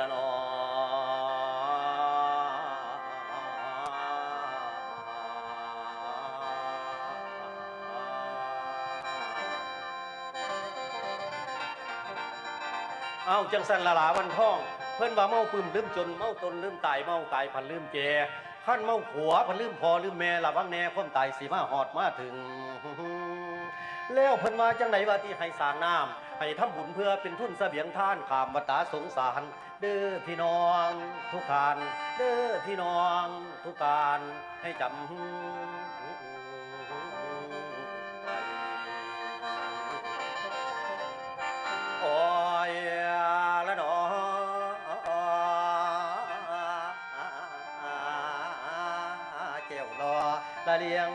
ละนอเอาจังสันละลาวันท่อง เพิ่อนว่าเมาปึมลืมจนเมาตนลืมตายเมากายพันลืมแจขั้นเมาผัวพันลืมพอลืมแม่ละวังแน่ความตายสีมาหอดมาถึง แล้วเพิ่นว่าจังไหนว่าที่ให้สางน้ำ ให้ทำบุญเพื่อเป็นทุนเสบียงท่านขามวัตตาสงสาร เด้อพี่น้องทุกการเด้อพี่น้องทุกการให้จำโอ้ยละหนอเกี่ยวรอละเลียง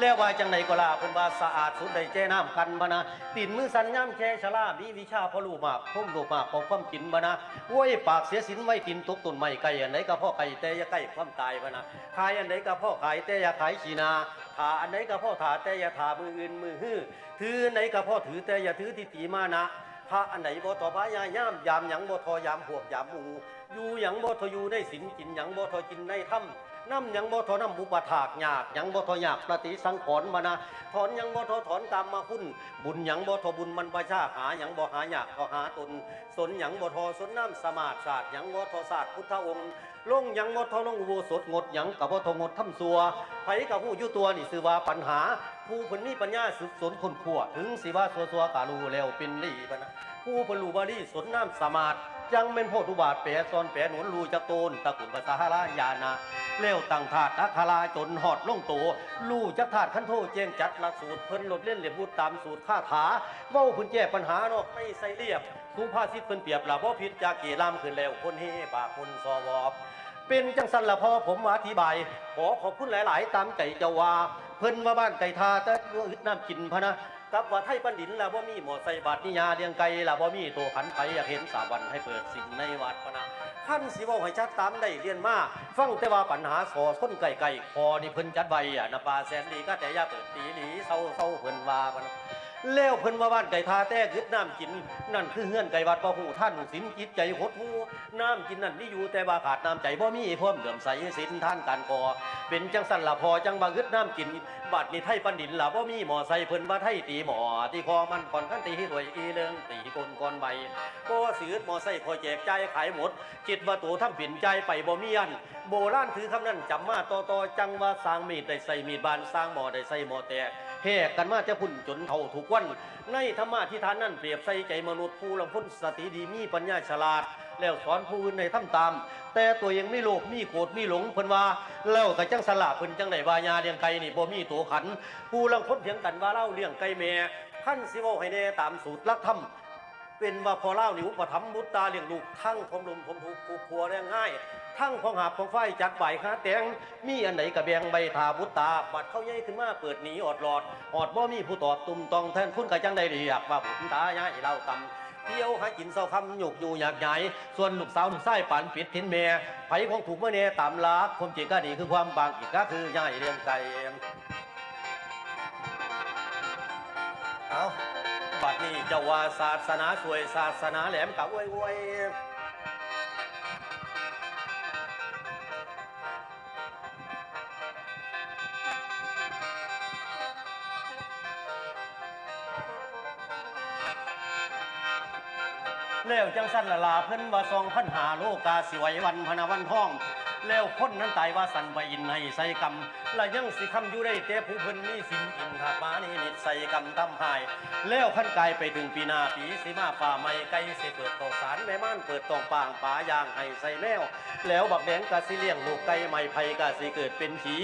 แล้วว่าจังไหนก็ลาเพิ่นว่าสะอาดสุดได้แจ้น้ำกันบะนะตินมือสันย่ำแช่ชะลามีวิชาพอรู้มากพุ่มลูกมากของความกินบะนะโว้ยปากเสียสินไว้ตินตกตุนไม่ไก่อันไหนก็พ่อไก่แต่อย่าใกล้ความตายบะนะขายอันไหนก็พ่อขายแต่อย่าขายขีนาถาอันไหนก็พ่อถาแต่อย่าถามืออื่นมือฮื้อถืออันไหนก็พ่อถือแต่อย่าถือที่ตีมานะพระอันไหนบ่ต่อพระยาย่ามยามหยังบ่ทอยามพวกยามูอยู่หยังบ่ทออยู่ในศีลกินหยังบ่ทอกินในถ้ำ น้ำยังบ่ทอน้ำบุปถากยากยังบ่ทอยากปฏิสังขรมานะถอนยังบ่ทอถอนตามมาคุณบุญยังบ่ทอบุญมันประชาหายังบ่หายากก็หาตนสนยังบ่ทอสนน้ำสมาธิศาสตร์ยังบ่ทอศาสตร์พุทธองค์ลงยังบ่ทอลงอุโบสถงดยังกับบ่ทองดทำซัวไผกับผู้อยู่ตัวนี่สือว่าปัญหา ผู้เพิ่นมีปัญญาสืบสนคนขัวถึงสิว่าซัวซัวกาลูแล้วเป็นลี่ปะนะผู้พันลูบาลีสนน้ำสมาธิ ยังเป็นโพธุบาทแปรซอนแปรหนุนรูจักโตนตะกุนภาษาฮาลายานะเลี้ยวตั้งถาดนักคาราจนหอดล่งโตลู่จักถาดขั้นโทเจงจัดหลักสูตรเพิ่นหลดเล่นเหลี่ยมพูดตามสูตรคาถาเว้าเพิ่นแก้ปัญหาเนาะไม่ใส่เรียบสุภาษิตเพิ่นเปียบละบ่ผิดจากเกลามขึ้นแล้วคนเฮปากคนสวอบเป็นจังสันละพอผมอธิบาย ขอขอบคุณหลาย ๆ ตามใจเจ้าว่า เพิ่นว่าบ้านไก่ทาแต่ว่าอึดน้ำกินพะนะ กับว่าไทยปันดินละบ่มีหมอใส่บาทนิยาเลียงไก่ละบ่มีตัวขันไปอยากเห็นสาวันให้เปิดสิ่งในวัดพะนะขั้นสิว่าให้ชัดตามได้เรียนมาฟังแต่ว่าปัญหาสอส้นไก่ไก่คอนี่เพิ่นจัดใบอะนะปลาแสนดีก็แต่ย่าเปิดตีหลีเศร้าเศร้าเพิ่นว่าพะนะ แล้วเพิ่นว่าบ้านไก่ทาแต่กึดน้ำกิน นั่นคือเฮือนไก่วัดบ่ฮู้ท่านสินจิตใจหดหูน้ำกินนั่นมีอยู่แต่ว่าขาดน้ำใจบ่มีพร้อมเดิมใสสินท่านการกอเป็นจังสันละพอจังว่าอึดน้ำกินบัดนี้ไทยปันดินละบ่มีหมอใส่เพิ่นว่าไทยตีหมอที่คอมันก่อนขั้นตีรวยอีเลิงตีกลก่อนใบบ่ซื้อหมอใส่พอแจกใจขายหมด จิตว่าตัวทำผินใจไปบ่มีอันโบราณถือคำนั้นจำมาต่อต่อจังว่าสร้างมีดได้ใส่มีดบานสร้างหมอได้ใส่หมอแตกแหกกันมาจะพุ่นจนเท่าถูกวัน ในธรรมะที่ทานนั่นเปรียบใส่ใจมนุษย์ผู้ลำพ้นสติดีมีปัญญาฉลาด แล้วสอนผู้อื่นให้ทำตาม แต่ตัวเองไม่โลภมีโกรธมีหลงเพิ่นว่าแล้วก็จังสลาเพิ่นจังไหนวายาเลี้ยงไก่นี่บ่มีตัวขัน ผู้ลังคนเถียงกันว่าเล่าเลี้ยงไก่แม่ขั้นสิเว้าให้แน่ตามสูตรลักธรรม เป็นว่าพอเล่าหนิวปถัมภ์บุตตาเลี้ยงลูกทั้งทมลมทมทุกผูกพัวได้ง่าย ทั้งของหาบของไฟจักใบค้าแตงมีอันไหนกระแบงใบทาบุตตาบัดเข้าใหญ่ขึ้นมาเปิดหนีอดหลอดอดบ่มีผู้ตอบตุ่มตองแทนคุณกะจังได้เรียกว่าบุตตาย้ายเล่าตำเที่ยวหากินเศร้าคำหยกอยู่อยากใหญ่ส่วนลูกสาวลูกชายปันปิดทิ้นแม่ไผของถูกเมื่อเนตามลักความจริงก็ดีคือความบางอีกก็คือย้ายเรียงไก่เอา นี้เจ้าว่าศาสนาสวยศาสนาแหลมกะอวยอวยแล้วจังสั้นละลาเพิ่นว่าซองพันหาโลกาสิไหววันพนาวันท้อง แล้วคนนั้นตายว่าสันไปอินให้ใส่กรรมและยังสิคำอยู่ได้แต่ผู้เพิ่นมีสินอินหามานี่นิดใส่กรรมทำหาย แล้วขั้นกายไปถึงปีหนาปีสิมาฝ่าไม่ไกลสิเปิดตอสารแม่ม่านเปิดตองปางป่ายางให้ใส่แมว แล้วบักแดงกะสิเลี้ยงลูกไก่ไม่ไผ่กะสิเกิดเป็นผี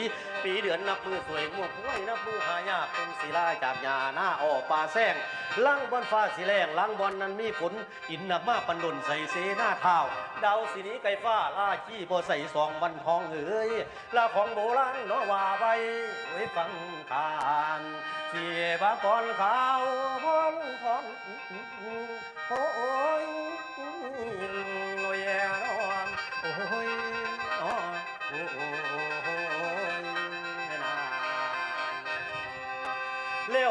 ปีเดือนนับมือสวยงวกห้วยนับมือหายากเป็นศิลาจากยาหน้าอ่อป่าแซงลังบอนฟ้าสีแรงลังบอนนั้นมีฝนอินหนักมาปันดนใส่เสหน้าเท้าดาวสีนี้ไก่ฟ้าล่าขี้บ่ใส่สองวันทองเอ้ยลาของโบราณเนาะว่าไว้ไว้ฟังทางเสียบาปอนขาวพอนพอนโอ้ย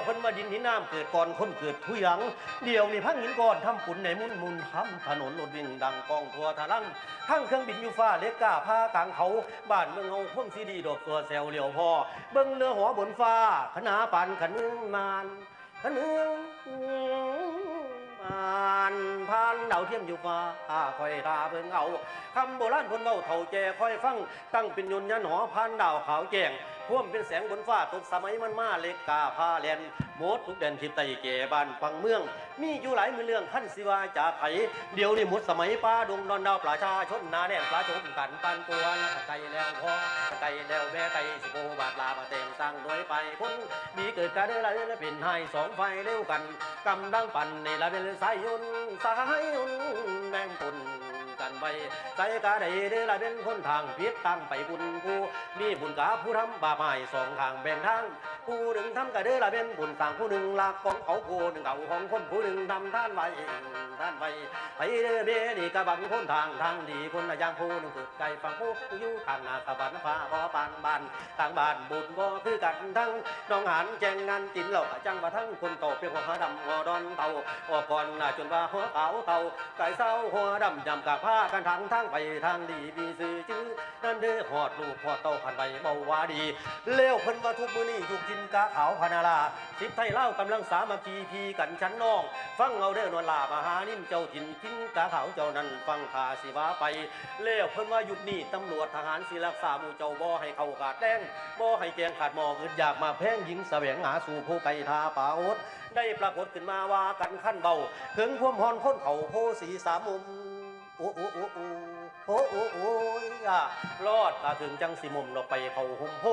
เพิ่นมาดินหินน้ำเกิดก่อนคนเกิดทุหยัง เดี๋ยวนี่พังหินก่อนทำปุ่นในมุนมุนทำถนนรถวิ่งดังกองทัวทะลังทั้งเครื่องบินอยู่ฟ้าเล็กกาผ้ากลางเขาบ้านเมืองเฮาคงสีดีดอกตัวแซวเหลียวพอเบิ่งเรือหัวบนฟ้าขนาปานขนึงมานขนึงมานผ่านดาวเทียมอยู่ฟ้าคอยตาเบิ่งเอาคำโบราณคนเว้าเฒ่าแก่คอยฟังตั้งเป็นยนยันหอผ่านดาวขาวแจ้ง พ่วมเป็นแสงบนฟ้าตกสมัยมันมาเล็กกาผ้าแลนหมดทุกแดนทิศใต้เกบ้านฟังเมือง มีอยู่หลายมือเรื่องขั้นสิว่าจากไผเดี๋ยวนี้หมดสมัยป้าดงดอนดาวประชาชนนาแน่นปลาชมกันปันปวนไก่แล้วพอไก่แล้วแม่ไก่สิโบบาทลามาแต่งสร้างโดยไปพ้นมีเกิดการได้ละเล่เป็นให้สองไฟเร็วกันกำดังปั่นในละเป็นสายยนสายยนแมงปุ่น กันไปใจกาใดเดละเป็นคนทางพิษตั้งไปบุญผู้มีบุญกาผู้ทำบาปใหม่สองทางแบ่งทางผู้หนึ่งทำกะเดละเป็นบุญต่างผู้หนึ่งลักของเขาผู้หนึ่งเก่าของคนผู้หนึ่งทำท่านไว้ท่านไว้ไปเด้อเบนี่กะบังคนทางทางดีคนละอย่างผู้หนึ่งเกิดไก่ฟังผู้อยู่ทางนาสะบันฟ้าพอปานบ้านต่างบ้านบุญบ่คือกันทั้งน้องหันแจงงานจินเหล่ากจังว่าทั้งคนโตเป็นหัวดำหัวดอนเต่าหัวก่อนหน่ะจนว่าหัวขาวเต่าไก่เศร้าหัวดำจำกะผ้ากันทางทางไปทางดีมีสื่อจื้อนั่นเด้อหอดลูกหอดเต่าพันใบเบาวาดีเลี้ยวเพิ่นว่าทุกมือนี้ยุกจินกาขาวพนาลาสิบไทยเล่ากำลังสามัคคีพีกันชั้นน้อง ฟังเอาเด้อนวลลามหานิ่มเจ้าถิ่นจินกาขาวเจ้านั้นฟังขาสิวาไปเลี้ยวเพิ่นว่ายุคนี้ตำรวจทหารศิรักษาหมู่เจ้าบ่ให้เขาขาดแดงบ่ให้แกงขาดหมออึดอยากมาแพ่งหญิงแสวงหาสู่ผู้ไก่ทาป่าโอดได้ปรากฏขึ้นมาว่ากันขั้นเบาถึงควมฮอนคนเขาโพสีสามมุม อ้โอ้โอ้โอ้โอ้โอ้โอ้ยอะรอดตาถึงจังสิมุมเราไปเขาหุ่มโพ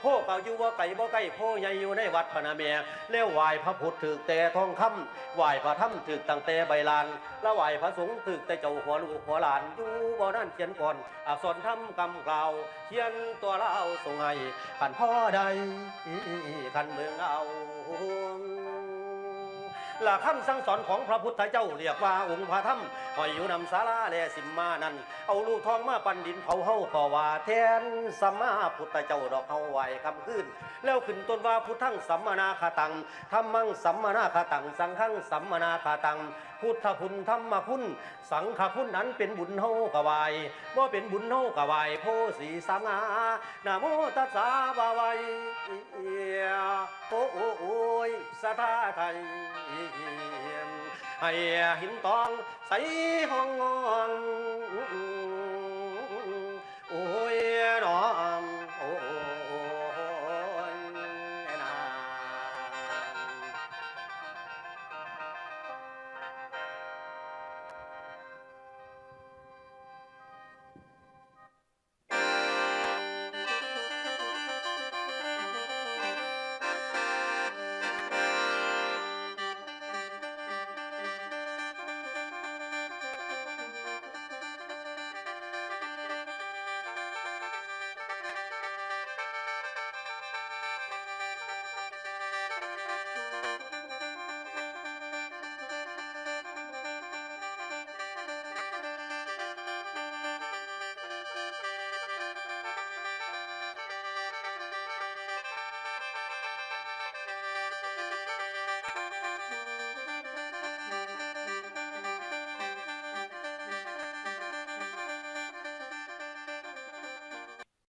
โพเก่าอยู่ว่าไก่บ่ไก่โพใหญ่อยู่ในวัดพนาเมียเลี้ยวไหวพระพุทธถึกแต่ทองคำไหวพระธรรมถึกตั้งแต่ใบลานล้วไหวพระสงฆ์ถึกแต่เจ้าหัวลูกหัวหลานอยู่บ่นั่นเขียนก่อนอักษรธรรมกำกล่าวเขียนตัวเราส่งให้ขันพ่อใดขันเมืองเอา หลักคำสั่งสอนของพระพุทธเจ้าเรียกว่าองค์พระธรรมหอยอยู่นำสาราและสิมมานั้น เอาลูกทองมาปันดินเผาเฮาก็ว่าแทนสัมมาพุทธเจ้าดอกเฮาไหวคำขึ้น แล้วขึ้นต้นว่าพุทธังสัมมนาคาตังธรรมังสัมมนาคาตัง สังฆังสัมมนาคาตัง พุทธคุณธรรมคุณสังฆคุณนั้นเป็นบุญเฮากะไหวว่าเป็นบุญเฮากะไหวโพสีสามงานะโมตัสสะบาวโอ้โอ้โอ้ยสะทาไทยให้หินตองใสห้องงอน